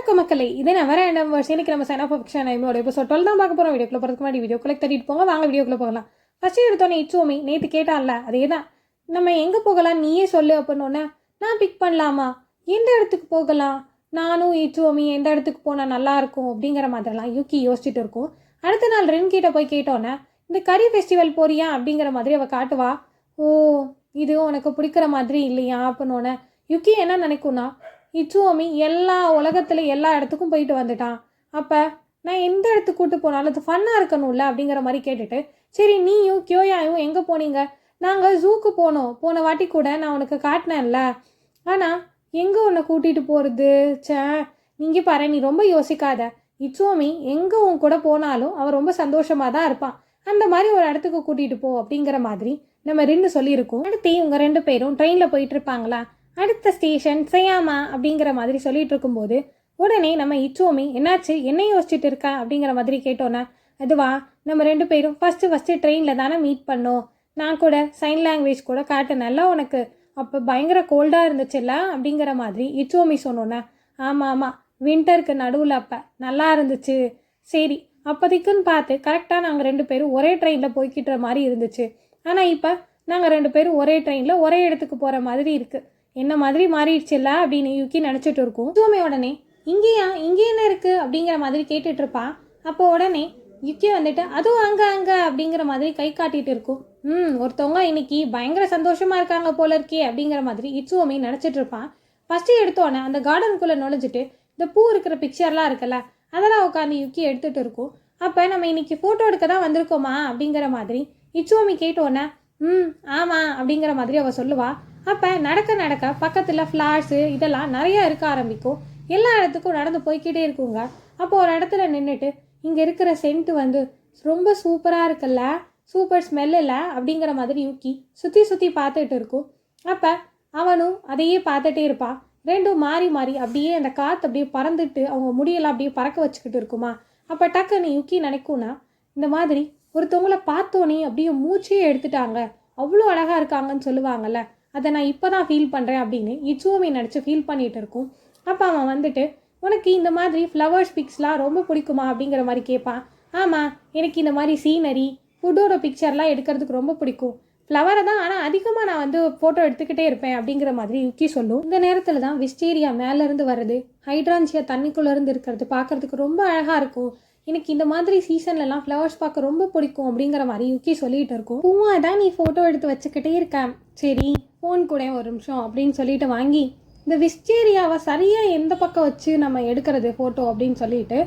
வணக்கம் மக்களே. இதே நான் வர என்ன இன்னைக்கு நம்ம சைன் ஆஃப் ஃபிக்ஷன் ஐமோட எபிசோட் டுவெல் தான் பார்க்க போகிறோம் வீடியோக்குள்ள போகிறதுக்கு முன்னாடி வீடியோ தட்டிட்டு போங்க. வாங்க வீடியோக்குள்ளே போகலாம். ஃபஸ்ட்டு எடுத்தோன்னே இச்சுவோமி நேற்று கேட்டால அதே தான் நம்ம எங்கே போகலாம்? நீயே சொல்லு அப்படின்னோடனே நான் பிக் பண்ணலாமா? எந்த இடத்துக்கு போகலாம்? நானும் இச்சுவோமி எந்த இடத்துக்கு போனால் நல்லா இருக்கும்? அப்படிங்கிற மாதிரிலாம் யூக்கி யோசிச்சுட்டு இருக்கும். அடுத்த நாள் ரென் கிட்ட போய் கேட்டோன்னே இந்த கறி ஃபெஸ்டிவல் போறியா? அப்படிங்கிற மாதிரி அவள் காட்டுவா. ஓ இது உனக்கு பிடிக்கிற மாதிரி இல்லையா? அப்படின்னோடனே யுக்கி என்ன நினைக்கும்னா இச்சுவோமி எல்லா உலகத்தில் எல்லா இடத்துக்கும் போயிட்டு வந்துட்டான். அப்போ நான் எந்த இடத்துக்கு கூட்டு போனாலும் அது ஃபன்னாக இருக்கணும்ல அப்படிங்கிற மாதிரி கேட்டுட்டு சரி நீயும் கியோயாயும் எங்கே போனீங்க? நாங்கள் ஜூக்கு போனோம். போன வாட்டி கூட நான் உனக்கு காட்டினேன்ல. ஆனால் எங்கே உன்னை கூட்டிகிட்டு போகிறது ச்சே நீங்கள் பாரு நீ ரொம்ப யோசிக்காத. இச்சுவோமி எங்கே உன் கூட போனாலும் அவன் ரொம்ப சந்தோஷமாக தான் இருப்பான். அந்த மாதிரி ஒரு இடத்துக்கு கூட்டிகிட்டு போ அப்படிங்கிற மாதிரி நம்ம ரெண்டு சொல்லியிருக்கோம். அடுத்து இவங்க ரெண்டு பேரும் ட்ரெயினில் போயிட்டு இருப்பாங்களா? அடுத்த ஸ்டேஷன் செய்யாமா அப்படிங்கிற மாதிரி சொல்லிட்டு இருக்கும்போது உடனே நம்ம இச்சோமி என்னாச்சு? என்ன யோசிச்சுட்டு இருக்க? அப்படிங்கிற மாதிரி கேட்டோன்னே அதுவா? நம்ம ரெண்டு பேரும் ஃபஸ்ட்டு ஃபஸ்ட்டு ட்ரெயினில் தானே மீட் பண்ணோம். நான் கூட சைன் லாங்குவேஜ் கூட காட்டினேன்ல உனக்கு. அப்போ பயங்கர கோல்டாக இருந்துச்சுல்ல? அப்படிங்கிற மாதிரி இச்சோமி சொன்னோன்னே ஆமாம் ஆமாம் வின்டருக்கு நடுவில் அப்போ நல்லா இருந்துச்சு. சரி அப்போதைக்குன்னு பார்த்து கரெக்டாக நாங்கள் ரெண்டு பேரும் ஒரே ட்ரெயினில் போய்கிட்டுற மாதிரி இருந்துச்சு. ஆனால் இப்போ நாங்கள் ரெண்டு பேரும் ஒரே ட்ரெயினில் ஒரே இடத்துக்கு போகிற மாதிரி இருக்குது என்ன மாதிரி மாறிடுச்சுல்ல அப்படின்னு யுக்கி நினச்சிட்டு இருக்கும். சுவாமி உடனே இங்கேயா? இங்கே என்ன இருக்குது அப்படிங்கிற மாதிரி கேட்டுட்டு இருப்பான் அப்போ உடனே யுக்கி வந்துட்டு அதுவும் அங்கே அங்கே அப்படிங்கிற மாதிரி கை காட்டிட்டு இருக்கும். ம் ஒருத்தவங்க இன்னைக்கு பயங்கர சந்தோஷமா இருக்காங்க போல இருக்கே அப்படிங்கிற மாதிரி இச்சுவோமே நினச்சிட்டு இருப்பான் ஃபஸ்ட்டு எடுத்தோன்னே அந்த கார்டனுக்குள்ளே நுழைஞ்சிட்டு இந்த பூ இருக்கிற பிக்சர்லாம் இருக்குல்ல அதெல்லாம் உட்காந்து யுக்கி எடுத்துகிட்டு இருக்கும். அப்போ நம்ம இன்னைக்கு ஃபோட்டோ எடுக்க தான் வந்திருக்கோமா? அப்படிங்கிற மாதிரி இச்சுவோமி கேட்டோன்னே ம் ஆமாம் அப்படிங்கிற மாதிரி அவள் சொல்லுவா. அப்போ நடக்க நடக்க பக்கத்தில் ஃப்ளார்ஸு இதெல்லாம் நிறையா இருக்க ஆரம்பிக்கும். எல்லா இடத்துக்கும் நடந்து போய்க்கிட்டே இருக்குங்க. அப்போ ஒரு இடத்துல நின்றுட்டு இங்கே இருக்கிற சென்ட் வந்து ரொம்ப சூப்பராக இருக்குல்ல சூப்பர் ஸ்மெல் இல்லை அப்படிங்கிற மாதிரி யூக்கி சுற்றி சுற்றி பார்த்துட்டு இருக்கும். அப்போ அவனும் அதையே பார்த்துட்டே இருப்பான். ரெண்டும் மாறி மாறி அப்படியே அந்த காற்று அப்படியே பறந்துட்டு அவங்க முடியெல்லாம் அப்படியே பறக்க வச்சுக்கிட்டு இருக்குமா? அப்போ டக்குன்னு யுக்கி நினைக்கும்னா இந்த மாதிரி ஒருத்தவங்கள பார்த்தோன்னே அப்படியே மூச்சையே எடுத்துட்டாங்க. அவ்வளோ அழகாக இருக்காங்கன்னு சொல்லுவாங்கல்ல அதை நான் இப்போ தான் ஃபீல் பண்ணுறேன் அப்படின்னு இச்சுவுமே நினச்சி ஃபீல் பண்ணிகிட்டு இருக்கும். அப்போ அவன் வந்துட்டு உனக்கு இந்த மாதிரி ஃப்ளவர்ஸ் பிக்ஸ்லாம் ரொம்ப பிடிக்குமா? அப்படிங்கிற மாதிரி கேட்பான். ஆமாம் எனக்கு இந்த மாதிரி சீனரி ஃபுட்டோட பிக்சர்லாம் எடுக்கிறதுக்கு ரொம்ப பிடிக்கும். ஃப்ளவரை தான் ஆனால் அதிகமாக நான் வந்து ஃபோட்டோ எடுத்துக்கிட்டே இருப்பேன் அப்படிங்கிற மாதிரி யுக்கி சொல்லும். இந்த நேரத்தில் தான் விஸ்டீரியா மேலேருந்து வர்றது ஹைட்ரான்சியா தண்ணிக்குள்ளேருந்து இருக்கிறது பார்க்குறதுக்கு ரொம்ப அழகாக இருக்கும். எனக்கு இந்த மாதிரி சீசன்லலாம் ஃப்ளவர்ஸ் பார்க்க ரொம்ப பிடிக்கும் அப்படிங்கிற மாதிரி யுக்கி சொல்லிட்டு இருக்கும். பூவாக தான் நீ ஃபோட்டோ எடுத்து வச்சுக்கிட்டே இருக்கேன் சரி ஃபோன் கூட ஒரு நிமிஷம் அப்படின்னு சொல்லிட்டு வாங்கி இந்த விஸ்டேரியாவை சரியாக எந்த பக்கம் வச்சு நம்ம எடுக்கிறது ஃபோட்டோ அப்படின்னு சொல்லிட்டு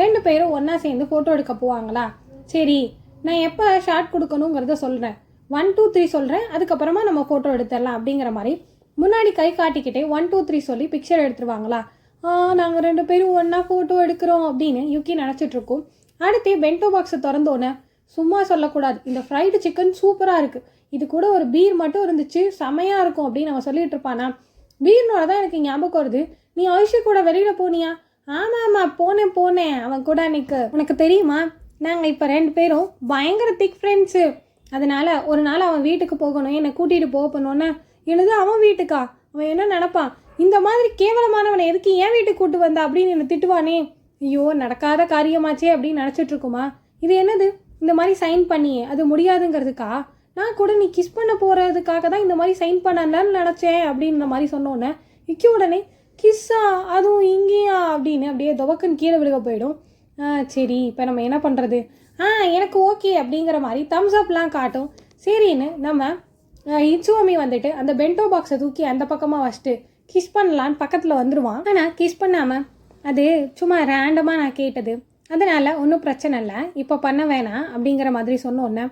ரெண்டு பேரும் ஒன்றா சேர்ந்து ஃபோட்டோ எடுக்க போவாங்களா? சரி நான் எப்போ ஷார்ட் கொடுக்கணுங்கிறத சொல்கிறேன் ஒன் டூ த்ரீ சொல்கிறேன் அதுக்கப்புறமா நம்ம ஃபோட்டோ எடுத்துடலாம் அப்படிங்கிற மாதிரி முன்னாடி கை காட்டிக்கிட்டே ஒன் டூ த்ரீ சொல்லி பிக்சர் எடுத்துருவாங்களா? நாங்கள் ரெண்டு பேரும் ஒன்றா ஃபோட்டோ எடுக்கிறோம் அப்படின்னு யுக்கி நினச்சிட்ருக்கோம் அடுத்து பென்டோ பாக்ஸை திறந்தோன்னே சும்மா சொல்லக்கூடாது. இந்த ஃப்ரைடு சிக்கன் சூப்பராக இருக்குது இது கூட ஒரு பீர் மட்டும் இருந்துச்சு செமையாக இருக்கும் அப்படின்னு அவன் சொல்லிட்டு இருப்பானா? பீர்னோட தான் எனக்கு ஞாபகம் வருது. நீ ஐஷு கூட வெளியில் போனியா? ஆமாம் ஆமாம் போனேன் போனேன். அவன் கூட அன்னைக்கு. உனக்கு தெரியுமா? நாங்கள் இப்போ ரெண்டு பேரும் பயங்கர திக் ஃப்ரெண்ட்ஸு அதனால் ஒரு நாள் அவன் வீட்டுக்கு போகணும். என்னை கூட்டிகிட்டு போக பண்ணோன்னே அவன் வீட்டுக்கா? அவன் என்ன நினப்பான்? இந்த மாதிரி கேவலமானவனை எதுக்கு ஏன் வீட்டுக்கு கூட்டு வந்தா அப்படின்னு என்னை திட்டுவானே? ஐயோ நடக்காத காரியமாச்சே அப்படின்னு நினச்சிட்டு இருக்குமா? இது என்னது? இந்த மாதிரி சைன் பண்ணியே அது முடியாதுங்கிறதுக்கா? நான் கூட நீ கிஸ் பண்ண போகிறதுக்காக தான் இந்த மாதிரி சைன் பண்ணலான்னு நினச்சேன் அப்படின்ற மாதிரி சொன்னோன்னே இக்கி உடனே கிஸ்ஸா அதுவும் இங்கேயா? அப்படின்னு அப்படியே துவக்கன் கீழே விழுக போயிடும். ஆ சரி இப்போ நம்ம என்ன பண்ணுறது ஆ எனக்கு ஓகே அப்படிங்கிற மாதிரி தம்ஸ் அப்லாம் காட்டும். சரின்னு நம்ம அஹ், இச்சுவமி வந்துட்டு அந்த பென்டோ பாக்ஸை தூக்கி அந்த பக்கமாக வச்சுட்டு கிஸ் பண்ணலான்னு பக்கத்தில் வந்துடுவான் ஆனால் கிஸ் பண்ணாமல் அது சும்மா ரேண்டமாக நான் கேட்டது. அதனால் ஒன்றும் பிரச்சனை இல்லை. இப்போ பண்ண வேணாம் அப்படிங்கிற மாதிரி சொன்னோன்னே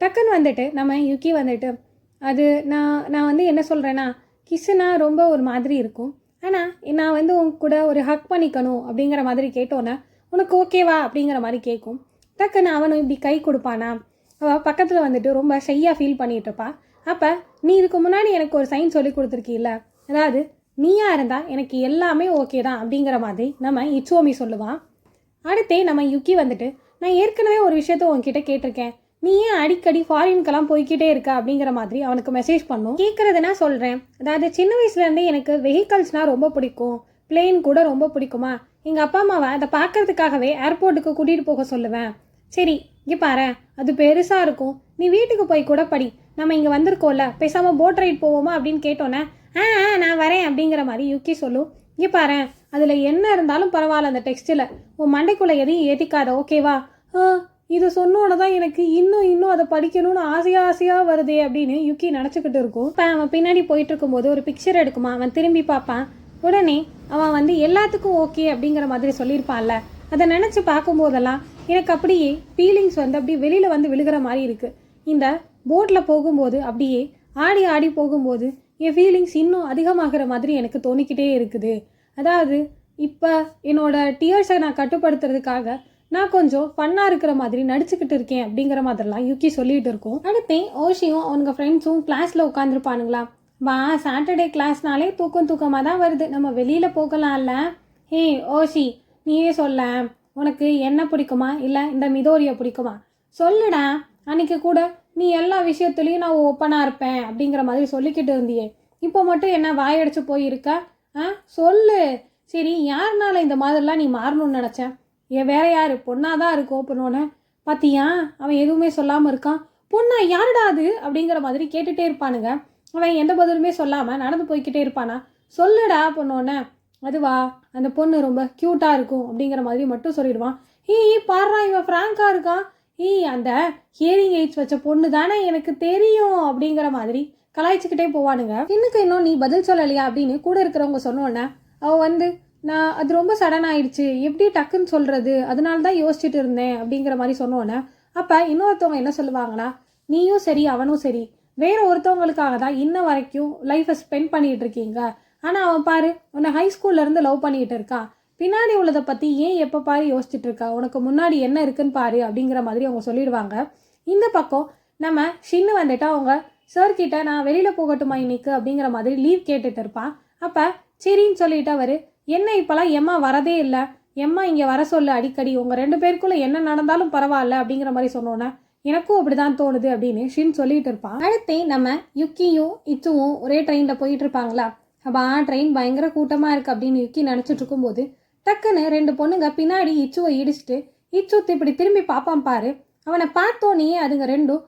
டக்குன்னு வந்துட்டு நம்ம யுக்கி வந்துட்டு அது நான் நான் வந்து என்ன சொல்கிறேன்னா கிஸ்ஸுனா ரொம்ப ஒரு மாதிரி இருக்கும். ஆனால் நான் வந்து உங்க கூட ஒரு ஹக் பண்ணிக்கணும் அப்படிங்கிற மாதிரி கேட்டோன்னே உனக்கு ஓகேவா அப்படிங்கிற மாதிரி கேட்கும் டக்குன்னு அவனும் இப்படி கை கொடுப்பானா? அவள் பக்கத்தில் வந்துட்டு ரொம்ப ஷையாக ஃபீல் பண்ணிட்டு இருப்பா. அப்போ நீ இதுக்கு முன்னாடி எனக்கு ஒரு சைன் சொல்லி கொடுத்துருக்கீல்ல? அதாவது நீயா இருந்தால் எனக்கு எல்லாமே ஓகே தான் அப்படிங்கிற மாதிரி நம்ம இச்சோமி சொல்லுவான் அடுத்தே நம்ம யுக்கி வந்துட்டு நான் ஏற்கனவே ஒரு விஷயத்த உங்ககிட்ட கேட்டிருக்கேன். நீ ஏன் அடிக்கடி ஃபாரின்க்கெல்லாம் போய்க்கிட்டே இருக்க? அப்படிங்கிற மாதிரி அவனுக்கு மெசேஜ் பண்ணும். கேட்குறதுனா சொல்கிறேன் அதாவது சின்ன வயசுலேருந்தே எனக்கு வெஹிக்கல்ஸ்னால் ரொம்ப பிடிக்கும். பிளேன் கூட ரொம்ப பிடிக்குமா? எங்கள் அப்பா அம்மாவை அதை பார்க்கறதுக்காகவே ஏர்போர்ட்டுக்கு கூட்டிகிட்டு போக சொல்லுவேன். சரி இங்கே பாரு. அது பெருசாக இருக்கும். நீ வீட்டுக்கு போய் கூட படி. நம்ம இங்கே வந்திருக்கோம்ல. பேசாமல் போட் ரைட் போவோமா அப்படின்னு கேட்டோன்னே ஆ ஆ, நான் வரேன் அப்படிங்கிற மாதிரி யுக்கி சொல்லும் இங்கே பாரு அதில் என்ன இருந்தாலும் பரவாயில்ல அந்த டெக்ஸ்ட்டில் உன் மண்டைக்குள்ளே எதையும் ஏற்றிக்காத ஓகேவா ஆ இது சொன்னோட தான் எனக்கு இன்னும் இன்னும் அதை படிக்கணும்னு ஆசையாக ஆசையாக வருதே அப்படின்னு யுக்கி நினச்சிக்கிட்டு இருக்கும். இப்போ அவன் பின்னாடி போயிட்டு இருக்கும்போது ஒரு பிக்சர் எடுக்குமா? அவன் திரும்பி பார்ப்பான். உடனே அவன் வந்து எல்லாத்துக்கும் ஓகே அப்படிங்கிற மாதிரி சொல்லியிருப்பான்ல. அதை நினச்சி பார்க்கும்போதெல்லாம் எனக்கு அப்படியே ஃபீலிங்ஸ் வந்து அப்படியே வெளியில் வந்து விழுகிற மாதிரி இருக்குது இந்த போட்டில் போகும்போது அப்படியே ஆடி ஆடி போகும்போது என் ஃபீலிங்ஸ் இன்னும் அதிகமாகிற மாதிரி எனக்கு தோணிக்கிட்டே இருக்குது. அதாவது இப்போ என்னோடய டியர்ஸை நான் கட்டுப்படுத்துறதுக்காக நான் கொஞ்சம் ஃபன்னாக இருக்கிற மாதிரி நடிச்சுக்கிட்டு இருக்கேன் அப்படிங்கிற மாதிரிலாம் யூகி சொல்லிட்டு இருக்கோம். அடுத்து ஓஷியும் அவனுங்க ஃப்ரெண்ட்ஸும் கிளாஸில் உட்காந்துருப்பானுங்களா வா சாட்டர்டே கிளாஸ்னாலே தூக்கம் தூக்கமாக தான் வருது. நம்ம வெளியில் போகலாம்ல? ஹே ஓஷி நீயே சொல்ல. உனக்கு என்ன பிடிக்குமா? இல்லை இந்த மிதோரியை பிடிக்குமா? சொல்லுடா. அன்னைக்கு கூட நீ எல்லா விஷயத்துலேயும் நான் ஓப்பனாக இருப்பேன் அப்படிங்கிற மாதிரி சொல்லிக்கிட்டு இருந்தியே. இப்போ மட்டும் என்ன வாயடிச்சு போயிருக்க? ஆ? சொல்லு. சரி யாருனால இந்த மாதிரிலாம் நீ மாறணும்னு நினச்சேன் ஏன் வேற யார்? பொண்ணாக தான் இருக்கு ஓப்பனோன்னு பார்த்தியா அவன் எதுவுமே சொல்லாமல் இருக்கான். பொண்ணா யாருடா அது? அப்படிங்கிற மாதிரி கேட்டுகிட்டே இருப்பானுங்க. அவன் எந்த பதிலுமே சொல்லாமல் நடந்து போய்க்கிட்டே இருப்பானா? சொல்லுடா பொண்ணோன்னு. அதுவா? அந்த பொண்ணு ரொம்ப க்யூட்டாக இருக்கும் அப்படிங்கிற மாதிரி மட்டும் சொல்லிடுவான். ஈ பாடுறா இவன் ஃப்ராங்காக இருக்கான். ஈ அந்த ஹியரிங் எய்ட்ஸ் வச்ச பொண்ணு தானே எனக்கு தெரியும் அப்படிங்கிற மாதிரி கலாய்ச்சிக்கிட்டே போவானுங்க. இன்னுக்கு இன்னும் நீ பதில் சொல்லலையா அப்படின்னு கூட இருக்கிறவங்க சொன்னோன்னே அவள் வந்து நான் அது ரொம்ப சடன் ஆயிடுச்சு. எப்படி டக்குன்னு சொல்கிறது அதனால தான் யோசிச்சுட்டு இருந்தேன். அப்படிங்கிற மாதிரி சொன்னோன்னே அப்போ இன்னொருத்தவங்க என்ன சொல்லுவாங்கன்னா நீயும் சரி அவனும் சரி. வேற ஒருத்தவங்களுக்காக தான் இன்ன வரைக்கும் லைஃப்பை ஸ்பெண்ட் பண்ணிகிட்டு இருக்கீங்க. ஆனால் அவன் பாரு உன்னை ஹை இருந்து லவ் பண்ணிகிட்டு இருக்கான் பின்னாடி உள்ளதை பற்றி ஏன் எப்போ பாரு யோசிச்சுட்டு இருக்கா? உனக்கு முன்னாடி என்ன இருக்குன்னு பாரு அப்படிங்கிற மாதிரி அவங்க சொல்லிடுவாங்க. இந்த பக்கம் நம்ம ஷின்னு வந்துட்டு அவங்க சார்கிட்ட நான் வெளியில் போகட்டுமா இன்னைக்கு அப்படிங்கிற மாதிரி லீவ் கேட்டுட்டு இருப்பான். அப்போ சரின்னு சொல்லிட்டு அவர் என்ன இப்போலாம் எம்மா வரதே இல்லை. எம்மா இங்கே வர சொல்லு அடிக்கடி. உங்கள் ரெண்டு பேருக்குள்ள என்ன நடந்தாலும் பரவாயில்ல அப்படிங்கிற மாதிரி சொன்னோன்னே எனக்கும் அப்படி தான் தோணுது அப்படின்னு ஷின் சொல்லிட்டு இருப்பான். அடுத்து நம்ம யுக்கியும் இச்சுவும் ஒரே ட்ரெயினில் போயிட்டு இருப்பாங்களா? ஆ ட்ரெயின் பயங்கர கூட்டமாக இருக்குது அப்படின்னு யுக்கி நினச்சிட்டு இருக்கும்போது டக்குன்னு ரெண்டு பொண்ணுங்க பின்னாடி இச்சுவை இடிச்சிட்டு இச்சுத்து இப்படி திரும்பி பார்ப்பான் பாரு. அவனை பார்த்தோன்னே அதுங்க ரெண்டும்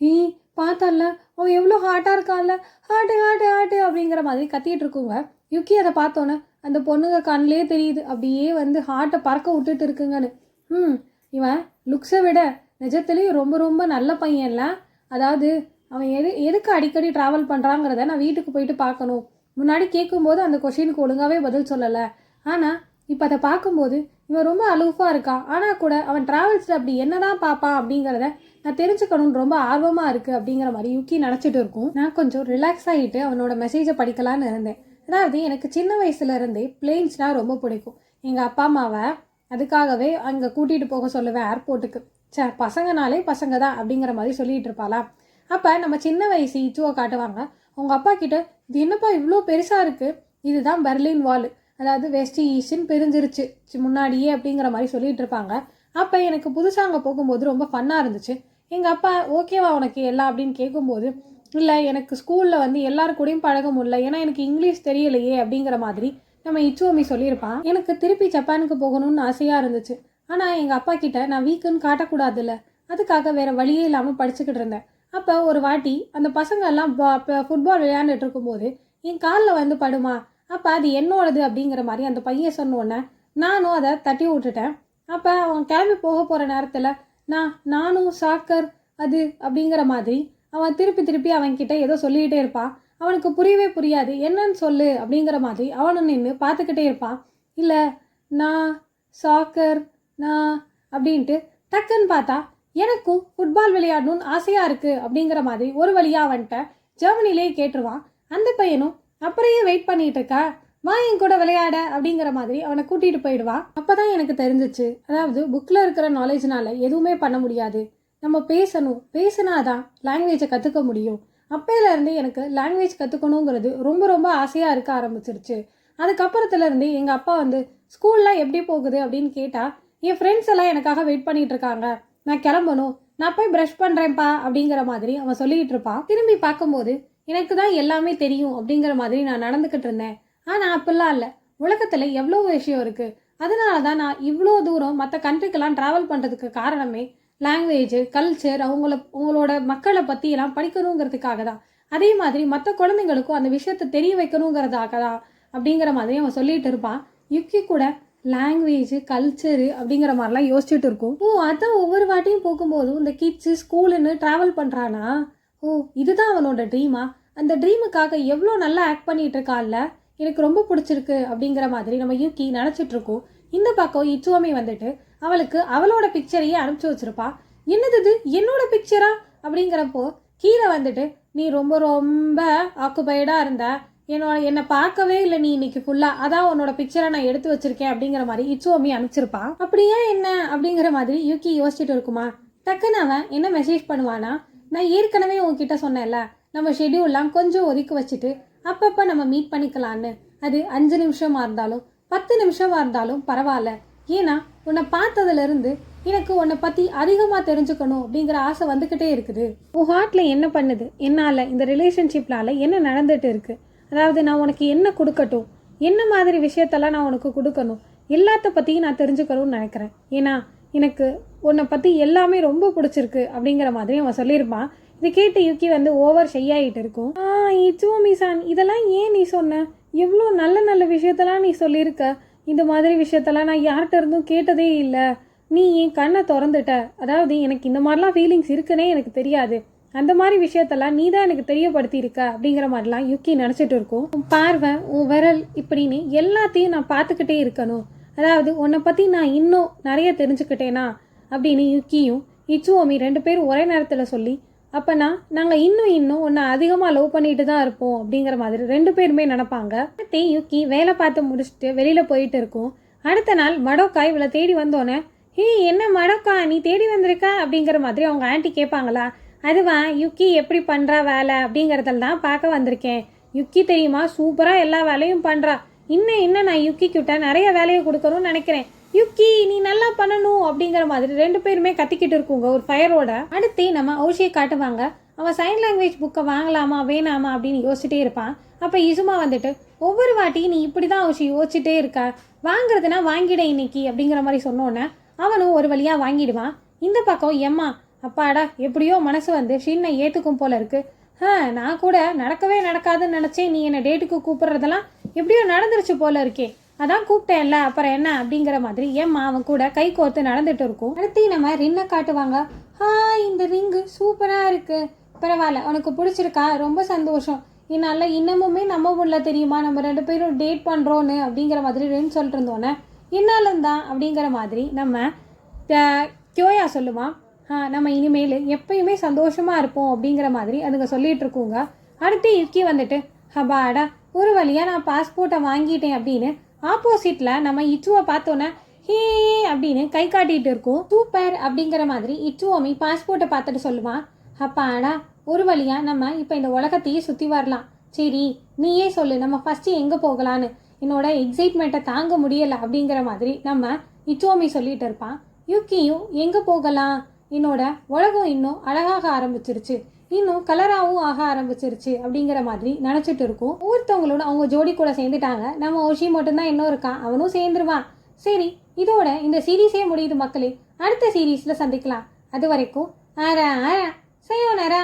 ஈ பார்த்தால அவன் எவ்வளோ ஹார்ட்டாக இருக்கான்ல ஹாட்டு ஹார்ட்டு ஹார்ட்டு அப்படிங்கிற மாதிரி கத்திட்டு இருக்குங்க. யுக்கி அதை பார்த்தோன்னே அந்த பொண்ணுங்க கண்ணிலே தெரியுது. அப்படியே வந்து ஹார்ட்டை பறக்க விட்டுட்டு இருக்குங்கன்னு. ம் இவன் லுக்ஸை விட நிஜத்துலேயும் ரொம்ப ரொம்ப நல்ல பையன்ல. அதாவது அவன் எது எதுக்கு அடிக்கடி ட்ராவல் பண்ணுறாங்கிறத நான் வீட்டுக்கு போயிட்டு பார்க்கணும். முன்னாடி கேட்கும்போது அந்த கொஷினுக்கு ஒழுங்காகவே பதில் சொல்லலை. ஆனால் இப்போ அதை பார்க்கும்போது இவன் ரொம்ப அலூஃபாக இருக்கான் ஆனால் கூட அவன் ட்ராவல்ஸில் அப்படி என்னதான் பார்ப்பான் அப்படிங்கிறத நான் தெரிஞ்சுக்கணும்னு ரொம்ப ஆர்வமாக இருக்குது அப்படிங்கிற மாதிரி யுக்கி நினச்சிட்டு இருக்கும். நான் கொஞ்சம் ரிலாக்ஸ் ஆகிட்டு அவனோட மெசேஜை படிக்கலான்னு இருந்தேன். அதாவது எனக்கு சின்ன வயசுலேருந்தே பிளேன்ஸ்னால் ரொம்ப பிடிக்கும். எங்கள் அப்பா அம்மாவை அதுக்காகவே அங்கே கூட்டிகிட்டு போக சொல்லுவேன் ஏர்போர்ட்டுக்கு சே பசங்கனாலே பசங்க தான் அப்படிங்கிற மாதிரி சொல்லிகிட்டு இருப்பாளா? அப்போ நம்ம சின்ன வயசு இச்சுவை காட்டுவாங்க. உங்கள் அப்பா கிட்ட இது என்னப்பா இவ்வளோ பெருசாக இருக்குது இதுதான் பெர்லின் வால். அதாவது வெஸ்ட் ஈஸ்ட்னு பிரிஞ்சிருச்சு. முன்னாடியே அப்படிங்கிற மாதிரி சொல்லிட்டு இருப்பாங்க. அப்போ எனக்கு புதுசாக அங்கே போகும்போது ரொம்ப ஃபன்னாக இருந்துச்சு. எங்கள் அப்பா ஓகேவா உனக்கு எல்லாம்? அப்படின்னு கேட்கும்போது இல்லை எனக்கு ஸ்கூலில் வந்து எல்லாரு கூடயும் பழக முடியல. ஏன்னா எனக்கு இங்கிலீஷ் தெரியலையே அப்படிங்கிற மாதிரி நம்ம இச்சுவமி சொல்லியிருப்பான். எனக்கு திருப்பி ஜப்பானுக்கு போகணும்னு ஆசையாக இருந்துச்சு. ஆனால் எங்கள் அப்பா கிட்ட நான் வீக்குன்னு காட்டக்கூடாதுல்ல. அதுக்காக வேறு வழியே இல்லாமல் படிச்சுக்கிட்டு இருந்தேன். அப்போ ஒரு வாட்டி அந்த பசங்க எல்லாம் ஃபுட்பால் விளையாண்டுட்டு இருக்கும்போது என் காலில் வந்து படுமா? அப்போ அது என்னோடது? அப்படிங்கிற மாதிரி அந்த பையன் சொன்னோன்னே நானும் அதை தட்டி விட்டுட்டேன். அப்போ அவன் கிளம்பி போக போகிற நேரத்தில் நான் நானும் சாக்கர் அது அப்படிங்கிற மாதிரி அவன் திருப்பி திருப்பி அவன்கிட்ட ஏதோ சொல்லிக்கிட்டே இருப்பான். அவனுக்கு புரியவே புரியாது. என்னன்னு சொல்லு அப்படிங்கிற மாதிரி அவனும் நின்று பார்த்துக்கிட்டே இருப்பான். இல்லை நான் சாக்கர் நான் அப்படின்ட்டு டக்குன்னு பார்த்தா எனக்கும் ஃபுட்பால் விளையாடணும்னு ஆசையாக இருக்குது அப்படிங்கிற மாதிரி ஒரு வழியாக அவன்கிட்ட ஜெர்மனிலேயே கேட்டுருவான். அந்த பையனும் அப்புறையே வெயிட் பண்ணிட்டு இருக்கா? வா என் கூட விளையாட அப்படிங்கிற மாதிரி அவனை கூட்டிகிட்டு போயிடுவான். அப்போ தான் எனக்கு தெரிஞ்சிச்சு. அதாவது புக்கில் இருக்கிற நாலேஜ்னால எதுவுமே பண்ண முடியாது. நம்ம பேசணும். பேசினா தான் லாங்குவேஜை கற்றுக்க முடியும் அப்போலேருந்து எனக்கு லாங்குவேஜ் கற்றுக்கணுங்கிறது ரொம்ப ரொம்ப ஆசையாக இருக்க ஆரம்பிச்சிருச்சு. அதுக்கப்புறத்துலேருந்து எங்கள் அப்பா வந்து ஸ்கூல்லாம் எப்படி போகுது? அப்படின்னு கேட்டால் என் ஃப்ரெண்ட்ஸ் எல்லாம் எனக்காக வெயிட் பண்ணிகிட்டு இருக்காங்க. நான் கிளம்பணும். நான் போய் ப்ரஷ் பண்ணுறேன்ப்பா அப்படிங்கிற மாதிரி அவன் சொல்லிக்கிட்டு இருப்பான். திரும்பி பார்க்கும்போது எனக்கு தான் எல்லாமே தெரியும் அப்படிங்கிற மாதிரி நான் நடந்துக்கிட்டு இருந்தேன். ஆனால் அப்படிலாம் இல்லை. உலகத்தில் எவ்வளோ விஷயம் இருக்குது அதனால தான் நான் இவ்வளோ தூரம் மற்ற கண்ட்ரிக்கெல்லாம் ட்ராவல் பண்ணுறதுக்கு காரணமே லாங்குவேஜ் கல்ச்சர் அவங்கள உங்களோட மக்களை பற்றியெல்லாம் படிக்கணுங்கிறதுக்காக தான். அதே மாதிரி மற்ற குழந்தைங்களுக்கும் அந்த விஷயத்தை தெரிய வைக்கணுங்கிறதாக தான் அப்படிங்கிற மாதிரி அவன் சொல்லிகிட்டு இருப்பான். யுக்கி கூட லாங்குவேஜ் கல்ச்சரு அப்படிங்கிற மாதிரிலாம் யோசிச்சுட்டு இருக்கோம். ஓ அதான் ஒவ்வொரு வாட்டியும் போகும்போதும் இந்த கிட்ஸு ஸ்கூலுன்னு ட்ராவல் பண்ணுறானா ஓ இதுதான் அவனோட ட்ரீமா அந்த ட்ரீமுக்காக எவ்வளோ நல்லா ஆக்ட் பண்ணிகிட்டு இருக்கான்ல? எனக்கு ரொம்ப பிடிச்சிருக்கு அப்படிங்கிற மாதிரி நம்ம யூக்கி நினச்சிட்ருக்கோம் இந்த பக்கம் இச்சுவமி வந்துட்டு அவளுக்கு அவளோட பிக்சரையே அனுப்பிச்சி வச்சிருப்பா. என்னது என்னோட பிக்சரா அப்படிங்கிறப்போ கீழே வந்துட்டு நீ ரொம்ப ரொம்ப ஆக்குபைடாக இருந்த. என்னோட என்னை பார்க்கவே இல்லை நீ இன்னைக்கு ஃபுல்லாக அதான் உன்னோட பிக்சரை நான் எடுத்து வச்சிருக்கேன் அப்படிங்கிற மாதிரி இச்சுவமி அனுப்பிச்சிருப்பா. அப்படியே என்ன அப்படிங்கிற மாதிரி யூகி யோசிச்சுட்டு இருக்குமா? டக்குன்னு அவன் என்ன மெசேஜ் பண்ணுவானா நான் ஏற்கனவே உங்ககிட்ட சொன்னேன்ல நம்ம ஷெட்யூல்லாம் கொஞ்சம் ஒதுக்கி வச்சுட்டு அப்பப்போ நம்ம மீட் பண்ணிக்கலான்னு அது அஞ்சு நிமிஷமாக இருந்தாலும் பத்து நிமிஷமாக இருந்தாலும் பரவாயில்ல. ஏன்னா உன்னை பார்த்ததுலேருந்து எனக்கு உன்னை பற்றி அதிகமாக தெரிஞ்சுக்கணும் அப்படிங்கிற ஆசை வந்துக்கிட்டே இருக்குது. உன் ஹார்ட்டில் என்ன பண்ணுது? என்னால் இந்த ரிலேஷன்ஷிப்னால என்ன நடந்துட்டு இருக்குது அதாவது நான் உனக்கு என்ன கொடுக்கட்டும்? என்ன மாதிரி விஷயத்தெல்லாம் நான் உனக்கு கொடுக்கணும்? எல்லாத்த பற்றியும் நான் தெரிஞ்சுக்கணும்னு நினைக்கிறேன். ஏன்னா எனக்கு உன்னை பற்றி எல்லாமே ரொம்ப பிடிச்சிருக்கு அப்படிங்கிற மாதிரி அவன் சொல்லியிருப்பான். இதை கேட்டு யுக்கி வந்து ஓவர் ஷையாகிட்டு இருக்கும். ஆ இச்சுவமி இதெல்லாம் ஏன் நீ சொன்ன? எவ்வளோ நல்ல நல்ல விஷயத்தெல்லாம் நீ சொல்லியிருக்க? இந்த மாதிரி விஷயத்தெல்லாம் நான் யார்கிட்ட இருந்தும் கேட்டதே இல்லை. நீ என் கண்ணை திறந்துட்ட. அதாவது எனக்கு இந்த மாதிரிலாம் ஃபீலிங்ஸ் இருக்குன்னே எனக்கு தெரியாது. அந்த மாதிரி விஷயத்தெல்லாம் நீ தான் எனக்கு தெரியப்படுத்தி இருக்க அப்படிங்கிற மாதிரிலாம் யுக்கி நினச்சிட்டு இருக்கும். உன் பார்வை உன் விரல் இப்படின்னு எல்லாத்தையும் நான் பார்த்துக்கிட்டே இருக்கணும். அதாவது உன்னை பற்றி நான் இன்னும் நிறைய தெரிஞ்சுக்கிட்டேனா அப்படின்னு யுக்கியும் இச்சுவோமி ரெண்டு பேரும் ஒரே நேரத்தில் சொல்லி அப்போனா நாங்கள் இன்னும் இன்னும் உன்னை அதிகமாக லவ் பண்ணிட்டு தான் இருப்போம் அப்படிங்கிற மாதிரி ரெண்டு பேருமே நினப்பாங்க. அடுத்து யுக்கி வேலை பார்த்து முடிச்சுட்டு வெளியில் போயிட்டு இருக்கும். அடுத்த நாள் மடோக்கா இவளை தேடி வந்தோன்னே ஹே என்ன மடோக்கா நீ தேடி வந்திருக்க? அப்படிங்கிற மாதிரி அவங்க ஆண்டி கேட்பாங்களா அதுவா யுக்கி எப்படி பண்ணுறா வேலை அப்படிங்கிறதில் தான் பார்க்க வந்திருக்கேன். யுக்கி தெரியுமா? சூப்பராக எல்லா வேலையும் பண்ணுறா இன்னும் இன்னும் நான் யுக்கி கிட்ட நிறைய வேலையை கொடுக்கணும்னு நினைக்கிறேன். யுக்கி நீ நல்லா பண்ணணும் அப்படிங்கிற மாதிரி ரெண்டு பேருமே கத்திக்கிட்டு இருக்குங்க ஒரு ஃபயரோட அடுத்து நம்ம ஔஷியை காட்டுவாங்க. அவன் சைன் லாங்குவேஜ் புக்கை வாங்கலாமா வேணாமா அப்படின்னு யோசிச்சுட்டே இருப்பான். அப்போ இசுமா வந்துட்டு ஒவ்வொரு வாட்டி நீ இப்படி தான் ஔஷி யோசிச்சுட்டே இருக்க? வாங்குறதுனா வாங்கிட இன்னைக்கு அப்படிங்கிற மாதிரி சொன்னோன்னே அவனும் ஒரு வழியாக வாங்கிடுவான். இந்த பக்கம் எம்மா அப்பாடா எப்படியோ மனசு வந்து ஷின்னை ஏற்றுக்கும் போல இருக்கு. ஆ நான் கூட நடக்கவே நடக்காதுன்னு நினச்சேன் நீ என்னை டேட்டுக்கு கூப்பிட்றதெல்லாம் எப்படியோ நடந்துருச்சு போல இருக்கே. அதான் கூப்பிட்டேன்ல அப்புறம் என்ன அப்படிங்கிற மாதிரி ஏம்மா அவன் கூட கை கோர்த்து நடந்துட்டு இருக்கும். அடுத்து நம்ம ரின்னை காட்டுவாங்க. ஆ இந்த ரிங்கு சூப்பராக இருக்கு. பரவாயில்ல உனக்கு பிடிச்சிருக்கா? ரொம்ப சந்தோஷம். என்னால் இன்னமுமே நம்ம முடியல தெரியுமா? நம்ம ரெண்டு பேரும் டேட் பண்ணுறோன்னு அப்படிங்கிற மாதிரி ரின் சொல்லிட்டு இருந்தோன்னே என்னாலும் தான் அப்படிங்கிற மாதிரி நம்ம கியோயா சொல்லுவான். நம்ம இனிமேல் எப்பயுமே சந்தோஷமாக இருப்போம் அப்படிங்கிற மாதிரி அதுங்க சொல்லிகிட்டு இருக்குங்க. அடுத்து யுக்கி வந்துட்டு ஹபாடா ஒரு வழியாக நான் பாஸ்போர்ட்டை வாங்கிட்டேன் அப்படின்னு ஆப்போசிட்டில் நம்ம இச்சுவை பார்த்தோன்னே ஹே அப்படின்னு கை காட்டிகிட்டு இருக்கோம். சூப்பர் அப்படிங்கிற மாதிரி இச்சுவோமி பாஸ்போர்ட்டை பார்த்துட்டு சொல்லுவான். அப்பாடா ஒரு வழியாக நம்ம இப்போ இந்த உலகத்தையே சுற்றி வரலாம். சரி நீயே சொல்லு நம்ம ஃபஸ்ட்டு எங்கே போகலான்னு? என்னோட எக்ஸைட்மெண்ட்டை தாங்க முடியலை அப்படிங்கிற மாதிரி நம்ம இச்சுவோமி சொல்லிட்டு இருப்பான். யுக்கியும் எங்கே போகலாம்? என்னோட உலகம் இன்னும் அழகாக ஆரம்பிச்சிருச்சு. இன்னும் கலராகவும் ஆக ஆரம்பிச்சிருச்சு அப்படிங்கிற மாதிரி நினச்சிட்டு இருக்கும். ஒவ்வொருத்தவங்களோட அவங்க ஜோடி கூட சேர்ந்துட்டாங்க. நம்ம ஒஷி மட்டும்தான் இன்னும் இருக்கான். அவனும் சேர்ந்துருவான். சரி இதோட இந்த சீரீஸே முடியுது மக்களே. அடுத்த சீரீஸில் சந்திக்கலாம். அது வரைக்கும் ஆரா ஆரா செய்யோனரா